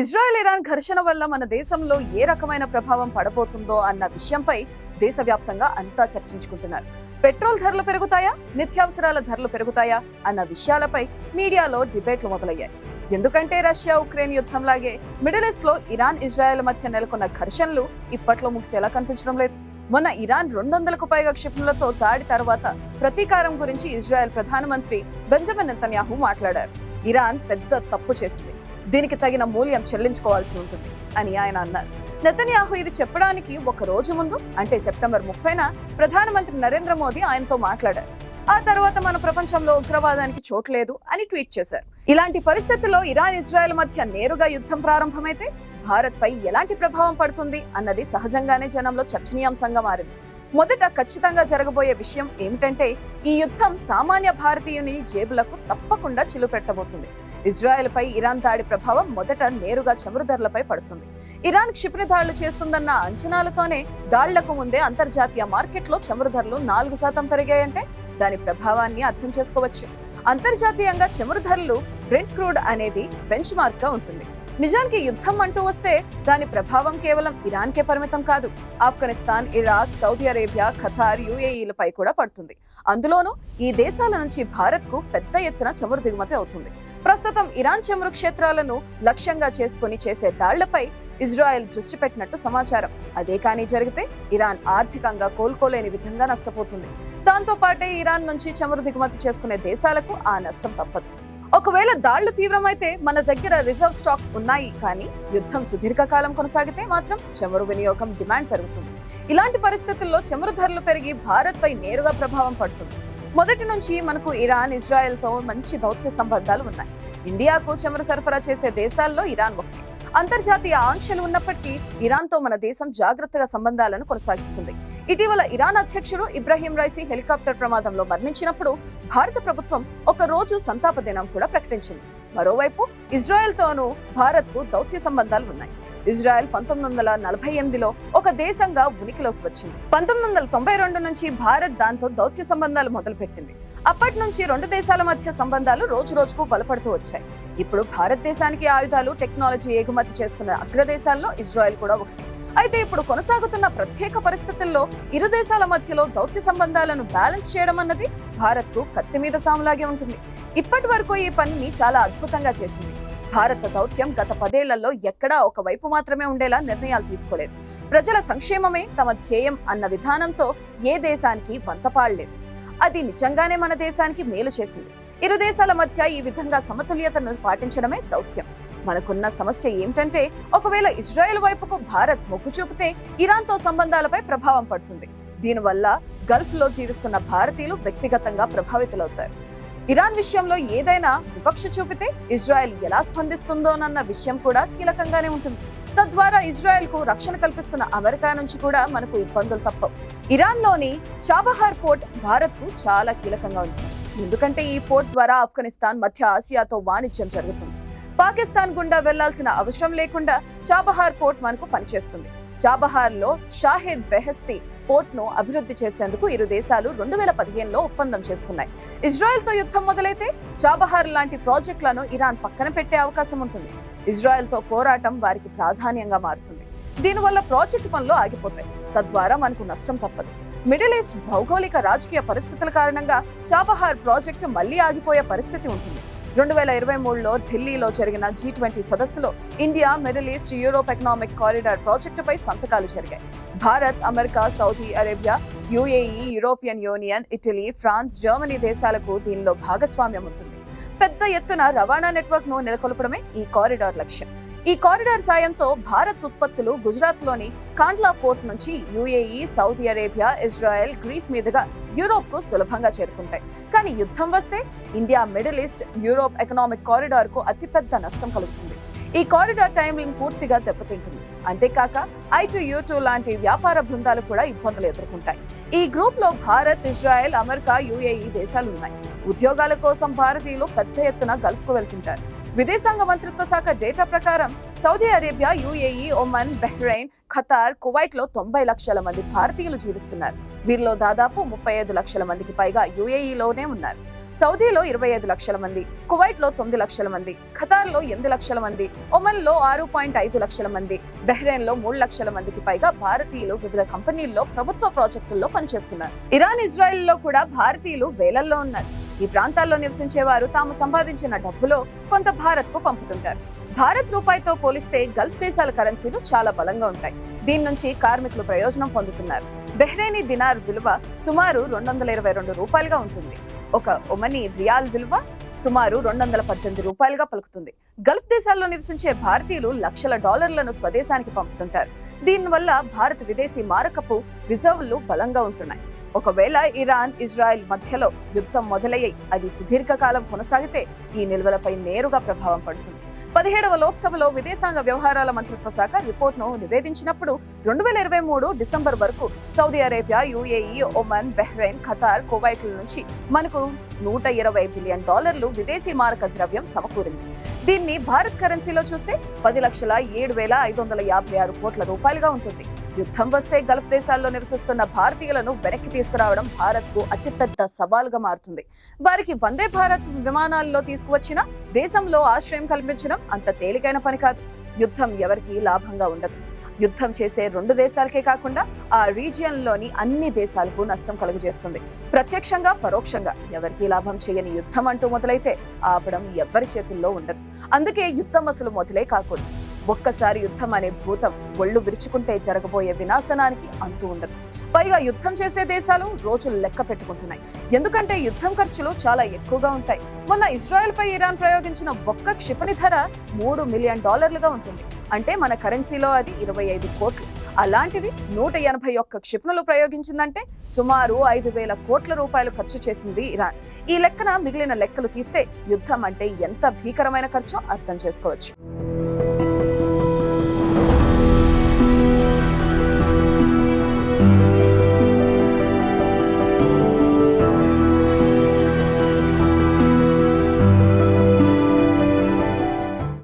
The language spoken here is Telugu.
ఇజ్రాయెల్ ఇరాన్ ఘర్షణ వల్ల మన దేశంలో ఏ రకమైన ప్రభావం పడబోతుందో అన్న విషయంపై దేశవ్యాప్తంగా అంతా చర్చించుకుంటున్నారు. పెట్రోల్ ధరలు పెరుగుతాయా? నిత్యావసరాల ధరలు పెరుగుతాయా? అన్న విషయాలపై మీడియాలో డిబేట్లు మొదలయ్యాయి. ఎందుకంటే రష్యా ఉక్రెయిన్ యుద్ధంలాగే మిడిల్ ఈస్ట్లో ఇరాన్ ఇజ్రాయెల్ మధ్య నెలకొన్న ఘర్షణలు ఇప్పట్లో ముగిసేలా కనిపించడం లేదు. మొన్న ఇరాన్ రెండు వందలకు పైగా క్షిపణులతో దాడి తర్వాత ప్రతీకారం గురించి ఇజ్రాయెల్ ప్రధానమంత్రి బెంజమిన్ నెతన్యాహు మాట్లాడారు. ఇరాన్ పెద్ద తప్పు చేసింది. దీనికి తగిన మూల్యం చెల్లించుకోవాల్సి ఉంటుంది అని ఆయన అన్నారు. నెతన్యాహు ఇది చెప్పడానికి ఒక రోజు ముందు అంటే సెప్టెంబర్ ముప్పైన ప్రధానమంత్రి నరేంద్ర మోదీ ఆయనతో మాట్లాడారు. ఆ తర్వాత మన ప్రపంచంలో ఉగ్రవాదానికి చోట్లేదు అని ట్వీట్ చేశారు. ఇలాంటి పరిస్థితుల్లో ఇరాన్ ఇజ్రాయెల్ మధ్య నేరుగా యుద్ధం ప్రారంభమైతే భారత్ పై ఎలాంటి ప్రభావం పడుతుంది అన్నది సహజంగానే జనంలో చర్చనీయాంశంగా మారింది. మొదట ఖచ్చితంగా జరగబోయే విషయం ఏమిటంటే ఈ యుద్ధం సామాన్య భారతీయుని జేబులకు తప్పకుండా చిలు ఇజ్రాయెల్పై ఇజ్రాయెల్ పై ఇరాన్ దాడి ప్రభావం మొదట నేరుగా చమురు ధరలపై పడుతుంది. ఇరాన్ క్షిపణి దాడులు చేస్తుందన్న అంచనాలతోనే దాళ్ళకు ముందే అంతర్జాతీయ మార్కెట్లో చమురు ధరలు నాలుగు శాతం పెరిగాయంటే దాని ప్రభావాన్ని అర్థం చేసుకోవచ్చు. అంతర్జాతీయంగా చమురు ధరలు బ్రెంట్ క్రూడ్ అనేది బెంచ్ మార్క్గా ఉంటుంది. నిజానికి యుద్ధం అంటూ వస్తే దాని ప్రభావం కేవలం ఇరాన్కే పరిమితం కాదు. Afghanistan Iraq Saudi Arabia Qatar యుఏఈలపై కూడా పడుతుంది. అందులోనూ ఈ దేశాల నుంచి భారత్కు పెద్ద ఎత్తున చమురు దిగుమతి అవుతుంది. ప్రస్తుతం ఇరాన్ చమురు క్షేత్రాలను లక్ష్యంగా చేసుకుని చేసే దాళ్ళపై ఇజ్రాయెల్ దృష్టి పెట్టినట్టు సమాచారం. అదే కానీ జరిగితే ఇరాన్ ఆర్థికంగా కోలుకోలేని విధంగా నష్టపోతుంది. దాంతో పాటే ఇరాన్ నుంచి చమురు దిగుమతి చేసుకునే దేశాలకు ఆ నష్టం తప్పదు. ఒకవేళ దాళ్ళు తీవ్రమైతే మన దగ్గర రిజర్వ్ స్టాక్ ఉన్నాయి కానీ యుద్ధం సుదీర్ఘకాలం కొనసాగితే మాత్రం చమురు వినియోగం డిమాండ్ పెరుగుతుంది. ఇలాంటి పరిస్థితుల్లో చమురు ధరలు పెరిగి భారత్పై నేరుగా ప్రభావం పడుతుంది. మొదటి నుంచి మనకు ఇరాన్ ఇజ్రాయెల్తో మంచి దౌత్య సంబంధాలు ఉన్నాయి. ఇండియాకు చమురు సరఫరా చేసే దేశాల్లో ఇరాన్ ఒకటి. అంతర్జాతీయ ఆంక్షలు ఉన్నప్పటికీ ఇరాన్తో మన దేశం జాగ్రత్తగా సంబంధాలను కొనసాగిస్తుంది. ఇటీవల ఇరాన్ అధ్యక్షుడు ఇబ్రాహీం రైసీ హెలికాప్టర్ ప్రమాదంలో మరణించినప్పుడు భారత ప్రభుత్వం ఒక రోజు సంతాప దినం కూడా ప్రకటించింది. మరోవైపు ఇజ్రాయెల్తోనూ భారత్కు దౌత్య సంబంధాలు ఉన్నాయి. ఇజ్రాయెల్ పంతొమ్మిది వందల నలభై ఎనిమిదిలో ఒక దేశంగా ఉనికిలోకి వచ్చింది. పంతొమ్మిది వందల తొంభై రెండు నుంచి భారత్ దాంతో దౌత్య సంబంధాలు మొదలుపెట్టింది. అప్పటి నుంచి రెండు దేశాల మధ్య సంబంధాలు రోజు రోజుకు బలపడుతూ వచ్చాయి. ఇప్పుడు భారతదేశానికి ఆయుధాలు టెక్నాలజీ ఎగుమతి చేస్తున్న అగ్రదేశాల్లో ఇజ్రాయెల్ కూడా ఒకటి. అయితే ఇప్పుడు కొనసాగుతున్న ప్రత్యేక పరిస్థితుల్లో ఇరు దేశాల మధ్యలో దౌత్య సంబంధాలను బ్యాలెన్స్ చేయడం అన్నది భారత్కు కత్తి మీద సాములాగే ఉంటుంది. ఇప్పటి వరకు ఈ పనిని చాలా అద్భుతంగా చేసింది. భారత దౌత్యం గత పదేళ్ళలో ఎక్కడా ఒక వైపు మాత్రమే ఉండేలా నిర్ణయాలు తీసుకోలేదు. ప్రజల సంక్షేమమే తమ ధ్యేయం అన్న విధానంతో ఏ దేశానికి వంతపాడలేదు అది నిజంగానే మన దేశానికి మేలు చేసింది. ఇరు దేశాల మధ్య ఈ విధంగా సమతుల్యతను పాటించడమే దౌత్యం. మనకున్న సమస్య ఏమిటంటే ఒకవేళ ఇజ్రాయెల్ వైపుకు భారత్ మొగ్గు చూపితే ఇరాన్తో సంబంధాలపై ప్రభావం పడుతుంది. దీనివల్ల గల్ఫ్లో జీవిస్తున్న భారతీయులు వ్యక్తిగతంగా ప్రభావితులవుతారు. ఇరాన్ విషయంలో ఏదైనా వివక్ష చూపితే ఇజ్రాయెల్ ఎలా స్పందిస్తుందోనన్న విషయం కూడా కీలకంగానే ఉంటుంది. తద్వారా ఇజ్రాయెల్కు రక్షణ కల్పిస్తున్న అమెరికా నుంచి కూడా మనకు ఇబ్బందులు తప్పవు. ఇరాన్లోని చాబహార్ పోర్ట్ భారత్కు చాలా కీలకంగా ఉంది. ఎందుకంటే ఈ పోర్ట్ ద్వారా ఆఫ్ఘనిస్తాన్ మధ్య ఆసియాతో వాణిజ్యం జరుగుతుంది. పాకిస్తాన్ గుండా వెళ్ళాల్సిన అవసరం లేకుండా చాబహార్ పోర్ట్ మనకు పనిచేస్తుంది. చాబహార్లో షాహిద్ బెహస్తి అభివృద్ధి చేసేందుకు ఇరు దేశాలు రెండు వేల పదిహేనులో ఒప్పందం చేసుకున్నాయి. ఇజ్రాయెల్తో యుద్ధం మొదలైతే చాబహార్ లాంటి ప్రాజెక్టులను ఇరాన్ పక్కన పెట్టే అవకాశం ఉంటుంది. ఇజ్రాయెల్తో పోరాటం వారికి ప్రాధాన్యంగా మారుతుంది. దీనివల్ల ప్రాజెక్టు పనులు ఆగిపోతాయి. తద్వారా మనకు నష్టం తప్పదు. మిడిల్ ఈస్ట్ భౌగోళిక రాజకీయ పరిస్థితుల కారణంగా చాబహార్ ప్రాజెక్టు మళ్ళీ ఆగిపోయే పరిస్థితి ఉంటుంది. రెండు వేల ఇరవై మూడులో ఢిల్లీలో జరిగిన జీ ట్వంటీ సదస్సులో India Middle East Europe economic corridor ప్రాజెక్టుపై సంతకాలు జరిగాయి. Bharat America Saudi Arabia UAE European Union Italy France Germany దేశాలకు దీనిలో భాగస్వామ్యం ఉంటుంది. పెద్ద ఎత్తున రవాణా నెట్వర్క్ను నెలకొల్పడమే ఈ కారిడార్ లక్ష్యం. ఈ కారిడార్ సాయంతో భారత్ ఉత్పత్తులు గుజరాత్లోని కాండ్లా పోర్ట్ నుంచి UAE Saudi Arabia Israel Greece మీదుగా యూరోప్కు సులభంగా చేరుకుంటాయి. కానీ యుద్ధం వస్తే India Middle East Europe economic కారిడార్కు అతిపెద్ద నష్టం కలుగుతుంది. ఈ కారిడార్ టైమింగ్ పూర్తిగా దెబ్బతింటుంది. అంతేకాక ఐ టు యూ టూ లాంటి వ్యాపార బృందాలు కూడా ఇబ్బందులు ఎదుర్కొంటాయి. ఈ గ్రూప్లో భారత్ ఇజ్రాయెల్ అమెరికా యుఏఈ దేశాలు ఉన్నాయి. ఉద్యోగాల కోసం భారతీయులు పెద్ద ఎత్తున గల్ఫ్కు వెళ్తుంటారు. విదేశాంగ మంత్రిత్వ శాఖ డేటా ప్రకారం Saudi Arabia UAE Oman Bahrain Qatar కువైట్లో తొంభై లక్షల మంది భారతీయులు జీవిస్తున్నారు. వీరిలో దాదాపు ముప్పై ఐదు లక్షల మందికి పైగా యుఏఈలోనే ఉన్నారు. సౌదీలో ఇరవై ఐదు లక్షల మంది కువైట్లో తొమ్మిది లక్షల మంది ఖతార్లో ఎనిమిది లక్షల మంది ఒమన్లో ఆరు పాయింట్ ఐదు లక్షల మంది బహ్రెయిన్లో మూడు లక్షల మందికి పైగా భారతీయులు వివిధ కంపెనీల్లో ప్రభుత్వ ప్రాజెక్టుల్లో పనిచేస్తున్నారు. ఇరాన్ ఇజ్రాయెల్లో కూడా భారతీయులు వేలల్లో ఉన్నారు. ఈ ప్రాంతాల్లో నివసించే వారు తాము సంపాదించిన డబ్బులో కొంత భారత్కు పంపుతుంటారు. భారత్ రూపాయితో పోలిస్తే గల్ఫ్ దేశాల కరెన్సీలు చాలా బలంగా ఉంటాయి. దీని నుంచి కార్మికులు ప్రయోజనం పొందుతున్నారు. బెహ్రేనీ దినార్ విలువ సుమారు రెండు వందల ఇరవై రెండు రూపాయలుగా ఉంటుంది. ఒక ఒమనీ రియాల్ విలువ సుమారు రెండు వందల పద్దెనిమిది రూపాయలుగా పలుకుతుంది. గల్ఫ్ దేశాల్లో నివసించే భారతీయులు లక్షల డాలర్లను స్వదేశానికి పంపుతుంటారు. దీనివల్ల భారత్ విదేశీ మారకపు రిజర్వులు బలంగా ఉంటున్నాయి. ఒకవేళ ఇరాన్ ఇజ్రాయెల్ మధ్యలో యుద్ధం మొదలయ్యి అది సుదీర్ఘకాలం కొనసాగితే ఈ నిల్వలపై నేరుగా ప్రభావం పడుతుంది. పదిహేడవ లోక్సభలో విదేశాంగ వ్యవహారాల మంత్రిత్వ శాఖ రిపోర్ట్ను నివేదించినప్పుడు రెండు వేల ఇరవై మూడు డిసెంబర్ వరకు Saudi Arabia UAE Oman Bahrain Qatar కువైట్ల నుంచి మనకు నూట ఇరవై బిలియన్ డాలర్లు విదేశీ మారక ద్రవ్యం సమకూరింది. దీన్ని భారత్ కరెన్సీలో చూస్తే పది లక్షల ఏడు వేల ఐదు వందల యాభై ఆరు కోట్ల రూపాయలుగా ఉంటుంది. యుద్ధం వస్తే గల్ఫ్ దేశాల్లో నివసిస్తున్న భారతీయులను వెనక్కి తీసుకురావడం భారత్కు అతిపెద్ద సవాలుగా మారుతుంది. వారికి వందే భారత్ విమానాల్లో తీసుకువచ్చిన దేశంలో ఆశ్రయం కల్పించడం అంత తేలికైన పని కాదు. యుద్ధం ఎవరికి లాభంగా ఉండదు. యుద్ధం చేసే రెండు దేశాలకే కాకుండా ఆ రీజియన్లోని అన్ని దేశాలకు నష్టం కలుగజేస్తుంది. ప్రత్యక్షంగా పరోక్షంగా ఎవరికీ లాభం చేయని యుద్ధం అంటూ మొదలైతే ఆపడం ఎవ్వరి చేతుల్లో ఉండదు. అందుకే యుద్ధం అసలు మొదలే కాకూడదు. ఒక్కసారి యుద్ధం అనే భూతం ఒళ్ళు విరుచుకుంటే జరగబోయే వినాశనానికి అంతు ఉండదు. పైగా యుద్ధం చేసే దేశాలు రోజులు లెక్క పెట్టుకుంటున్నాయి. ఎందుకంటే యుద్ధం ఖర్చులు చాలా ఎక్కువగా ఉంటాయి. మొన్న ఇజ్రాయెల్ పై ఇరాన్ ప్రయోగించిన ఒక్క క్షిపణి ధర మూడు మిలియన్ డాలర్లుగా ఉంటుంది. అంటే మన కరెన్సీలో అది ఇరవై ఐదు కోట్లు. అలాంటిది నూట ఎనభై ఒక్క క్షిపణులు ప్రయోగించిందంటే సుమారు ఐదు వేల కోట్ల రూపాయలు ఖర్చు చేసింది ఇరాన్. ఈ లెక్కన మిగిలిన లెక్కలు తీస్తే యుద్ధం అంటే ఎంత భీకరమైన ఖర్చో అర్థం చేసుకోవచ్చు.